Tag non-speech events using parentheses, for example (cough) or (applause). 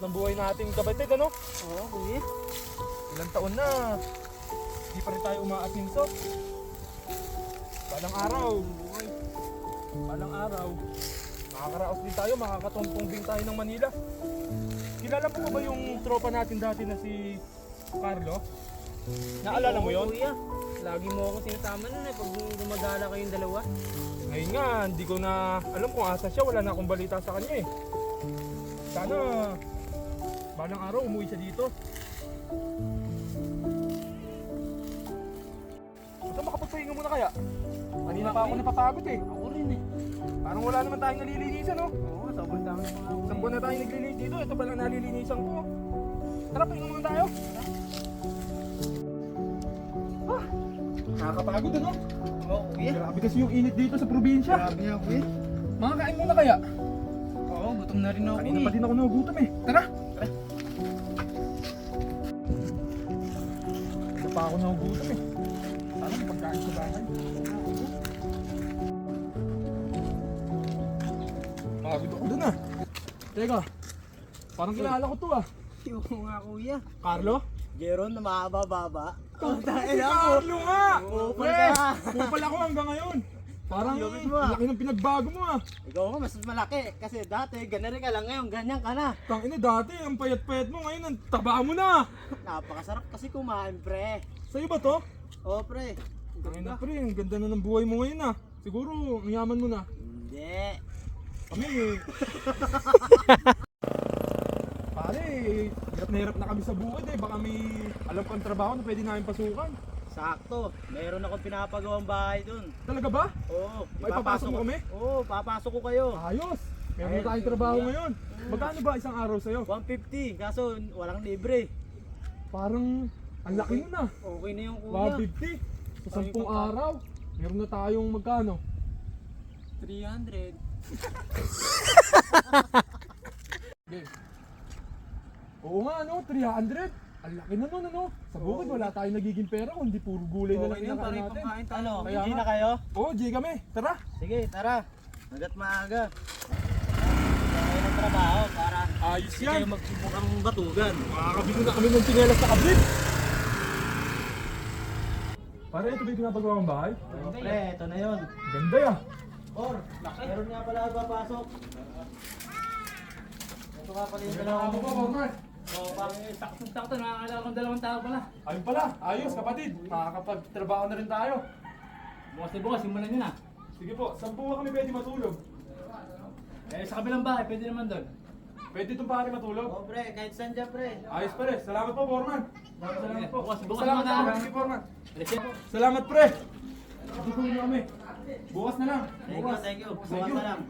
ng buhay nating kapatid, ano? Oo, kuya. Ilang taon na, hindi pa rin tayo umaasinso. Balang araw, buhay. Balang araw, makakaraos din tayo, makakatumpong din tayo ng Manila. Kilala mo ba yung tropa natin dati na si Carlo? Naalala mo yon? Kuya, lagi mo ako sinasama nun eh pag gumagala kayong dalawa. Ngayon nga, hindi ko na alam kung asa siya, wala na akong balita sa kanya eh. Sana, balang araw umuwi siya dito. Basta makapagpahinga muna kaya? Kanina pa ako napapagod eh. Ako rin eh. Parang wala naman tayong nalilinisan no? Oo, sobrang dami nga. Isang buwan na tayo naglilinis dito, ito pala nalilinisan ko. Tara, pahinga muna tayo. Ah, nakakapagod ano? Oo, kuya. Grabe kasi yung init dito sa probinsya. Grabe nga, kuya. Makakain muna kaya? Oo, gutom na rin ako Kanina eh. pa din ako nagugutom eh. Tara! Tara. Pa ako nagugutom eh. Sana may pagkain sa bahay. Pagod ako dun ah. Teka, parang kilala ko to ah. Oo nga, kuya. Carlo? Jeron na mahaba-baba. Oh, Si dahil ako. Carlo nga! Kupal ka. kupal ako hanggang ngayon. Parang mo, ah. laki ng pinagbago mo ah. Ikaw nga, mas malaki. Kasi dati, ganun rin ka lang ngayon. Ganyan ka na. Tangina dati, ang payat-payat mo ngayon, ang taba mo na. Napakasarap kasi kumain, pre. Sa'yo ba to? Oo, pre. Ang Tangina ganda. pre, ang ganda na ng buhay mo ngayon ah. Siguro, ang yaman mo na. Hindi. Kami Pare, hirap na hirap na kami sa bukid eh. Baka may alam kang trabaho na pwede namin pasukan. Sakto. Meron akong pinapagawang bahay dun. Talaga ba? Oo. May papasok mo kami? Oo, papasok ko kayo. Ayos! Meron Ayos, tayong trabaho kuya. ngayon. Magkano ba isang araw sa'yo? 150. Kaso, walang libre. Parang ang laki mo na. Okay na yung kuya. 150. Sa Ay, 10 papa. araw. Meron na tayong magkano? 300. Game. (laughs) Oo nga ano, 300. Ang laki na nun ano. Sa bukid wala tayong nagiging pera kundi puro gulay na lang Okay na, kinakain pare, natin. pangkain tayo. Ano, Kaya hindi nga. na kayo? Oo, G kami. Tara. Sige, tara. Hanggat maaga. Kaya ng trabaho para Ayos hindi yan. kayo magsubukang batugan. Makakabili na kami ng tsinelas na kablit. Para ito ba yung pinapagawa ng bahay? Oo, pre, ito na yun. Ganda ya. Or, meron nga pala ako papasok. Ito nga pala yung dalawang mo po, Corman. Oo, pang sakto-sakto, nakakala kong dalawang tao pala. Ayun pala. Ayos kapatid. Makakapagtrabaho na rin tayo. Bukas na bukas, simulan nyo na. Sige po, saan po kami pwede matulog? Eh, sa kabilang bahay, pwede naman doon. Pwede itong pare matulog? Oo, pre, kahit saan dyan, pre. Ayos pare. Salamat po, Foreman. Salamat, salamat po. Bukas, bukas Salamat naman, po. Sige, Foreman. Salamat pre. Tutulong na kami. Bukas na lang. Thank you, thank you. Thank Bukas you. na lang.